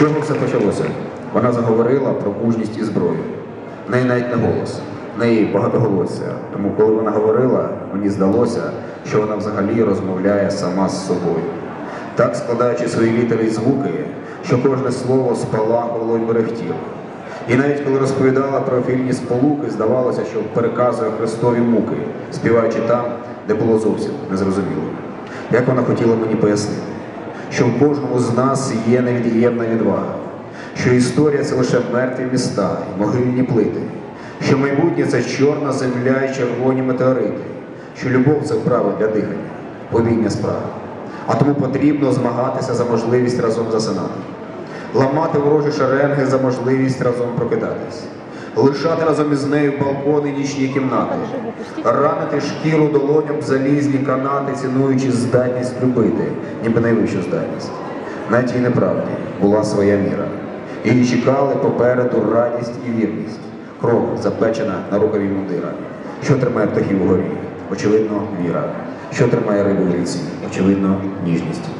чого все почалося? Вона заговорила про мужність і зброю. В неї навіть не голос, в неї багатоголосся. Тому, коли вона говорила, мені здалося, що вона взагалі розмовляє сама з собою. Так складаючи свої літери і звуки, що кожне слово спалахувало й мерехтіло. І навіть коли розповідала про ефірні сполуки, здавалося, що переказує Христові муки, співаючи там, де було зовсім незрозуміло. Як вона хотіла мені пояснити, що в кожному з нас є невід'ємна відвага, що історія це лише мертві міста і могильні плити, що майбутнє це чорна земля і червоні метеорити, що любов це вправа для дихання, повільня справа. А тому потрібно змагатися за можливість разом засинати, ламати ворожі шеренги за можливість разом прокидатись, лишати разом із нею балкони нічні кімнати, ранити шкіру долоням залізні канати, цінуючи здатність любити, ніби найвищу здатність. На тій неправді була своя міра. Її чекали попереду радість і вірність, кров запечена на рукаві мундира. Що тримає птахів угорі? Очевидно, віра. Що тримає рибу в ріці? Очевидно, ніжність.